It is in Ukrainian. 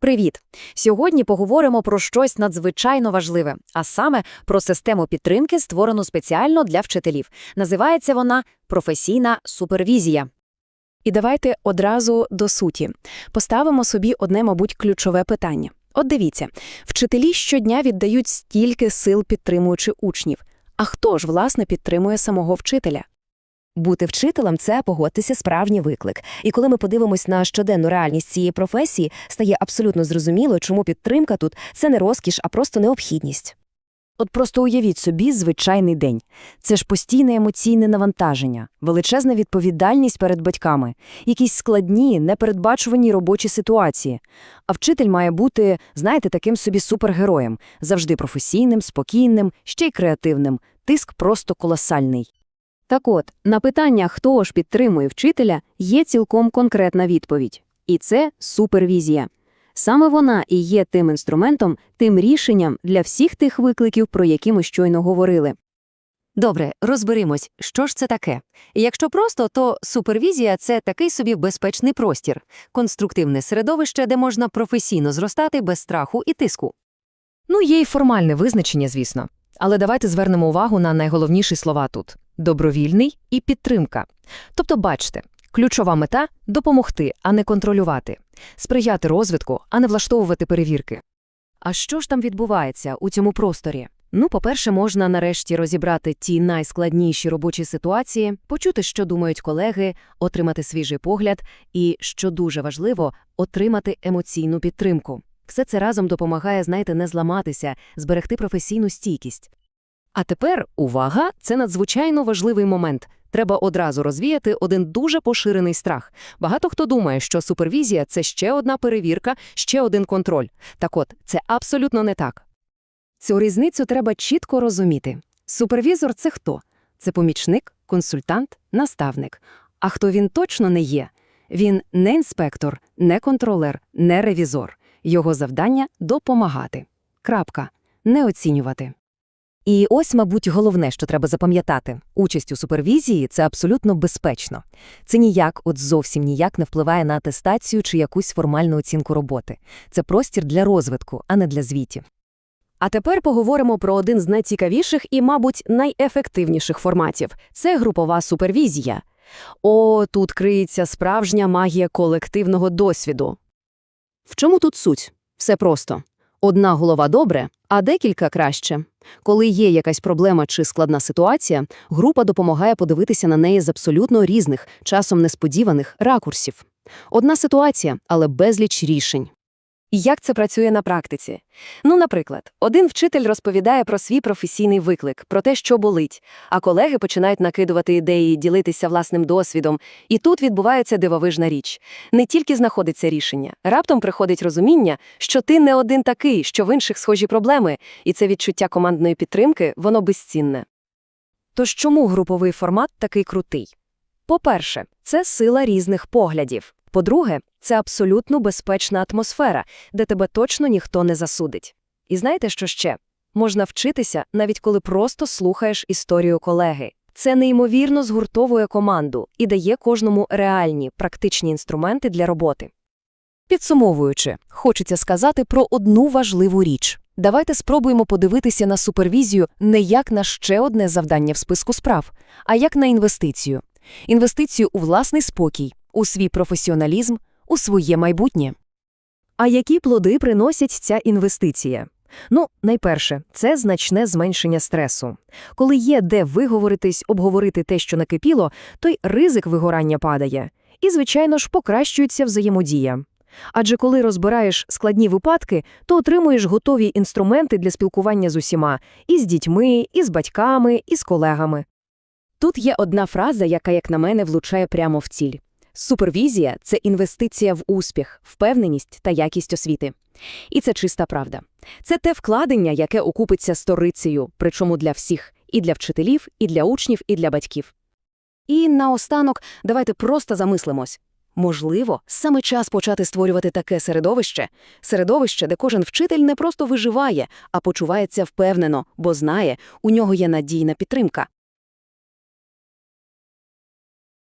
Привіт! Сьогодні поговоримо про щось надзвичайно важливе, а саме про систему підтримки, створену спеціально для вчителів. Називається вона професійна супервізія. І давайте одразу до суті. Поставимо собі одне, мабуть, ключове питання. От дивіться, вчителі щодня віддають стільки сил, підтримуючи учнів. А хто ж, власне, підтримує самого вчителя? Бути вчителем це погодьтеся справжній виклик. І коли ми подивимось на щоденну реальність цієї професії, стає абсолютно зрозуміло, чому підтримка тут це не розкіш, а просто необхідність. От просто уявіть собі звичайний день. Це ж постійне емоційне навантаження, величезна відповідальність перед батьками, якісь складні, непередбачувані робочі ситуації. А вчитель має бути, знаєте, таким собі супергероєм, завжди професійним, спокійним, ще й креативним. Тиск просто колосальний. Так от, на питання, хто ж підтримує вчителя, є цілком конкретна відповідь. І це супервізія. Саме вона і є тим інструментом, тим рішенням для всіх тих викликів, про які ми щойно говорили. Добре, розберемось, що ж це таке. Якщо просто, то супервізія – це такий собі безпечний простір, конструктивне середовище, де можна професійно зростати без страху і тиску. Ну, є й формальне визначення, звісно. Але давайте звернемо увагу на найголовніші слова тут – добровільний і підтримка. Тобто, бачте, ключова мета – допомогти, а не контролювати, сприяти розвитку, а не влаштовувати перевірки. А що ж там відбувається у цьому просторі? Ну, по-перше, можна нарешті розібрати ті найскладніші робочі ситуації, почути, що думають колеги, отримати свіжий погляд і, що дуже важливо, отримати емоційну підтримку. Все це разом допомагає, знаєте, не зламатися, зберегти професійну стійкість. А тепер, увага, це надзвичайно важливий момент. Треба одразу розвіяти один дуже поширений страх. Багато хто думає, що супервізія – це ще одна перевірка, ще один контроль. Так от, це абсолютно не так. Цю різницю треба чітко розуміти. Супервізор – це хто? Це помічник, консультант, наставник. А хто він точно не є? Він не інспектор, не контролер, не ревізор. Його завдання – допомагати. Крапка. Не оцінювати. І ось, мабуть, головне, що треба запам'ятати. Участь у супервізії – це абсолютно безпечно. Це ніяк, от зовсім ніяк не впливає на атестацію чи якусь формальну оцінку роботи. Це простір для розвитку, а не для звітів. А тепер поговоримо про один з найцікавіших і, мабуть, найефективніших форматів – це групова супервізія. О, тут криється справжня магія колективного досвіду. В чому тут суть? Все просто. Одна голова добре, а декілька краще. Коли є якась проблема чи складна ситуація, група допомагає подивитися на неї з абсолютно різних, часом несподіваних ракурсів. Одна ситуація, але безліч рішень. І як це працює на практиці? Ну, наприклад, один вчитель розповідає про свій професійний виклик, про те, що болить, а колеги починають накидувати ідеї, ділитися власним досвідом. І тут відбувається дивовижна річ. Не тільки знаходиться рішення, раптом приходить розуміння, що ти не один такий, що в інших схожі проблеми, і це відчуття командної підтримки, воно безцінне. Тож чому груповий формат такий крутий? По-перше, це сила різних поглядів. По-друге, це абсолютно безпечна атмосфера, де тебе точно ніхто не засудить. І знаєте, що ще? Можна вчитися, навіть коли просто слухаєш історію колеги. Це неймовірно згуртовує команду і дає кожному реальні, практичні інструменти для роботи. Підсумовуючи, хочеться сказати про одну важливу річ. Давайте спробуємо подивитися на супервізію не як на ще одне завдання в списку справ, а як на інвестицію. Інвестицію у власний спокій, у свій професіоналізм, у своє майбутнє. А які плоди приносять ця інвестиція? Ну, найперше, це значне зменшення стресу. Коли є де виговоритись, обговорити те, що накипіло, то й ризик вигорання падає. І, звичайно ж, покращується взаємодія. Адже коли розбираєш складні випадки, то отримуєш готові інструменти для спілкування з усіма – і з дітьми, і з батьками, і з колегами. Тут є одна фраза, яка, як на мене, влучає прямо в ціль. Супервізія – це інвестиція в успіх, впевненість та якість освіти. І це чиста правда. Це те вкладення, яке окупиться сторицею, причому для всіх – і для вчителів, і для учнів, і для батьків. І наостанок давайте просто замислимось. Можливо, саме час почати створювати таке середовище, середовище, де кожен вчитель не просто виживає, а почувається впевнено, бо знає, у нього є надійна підтримка.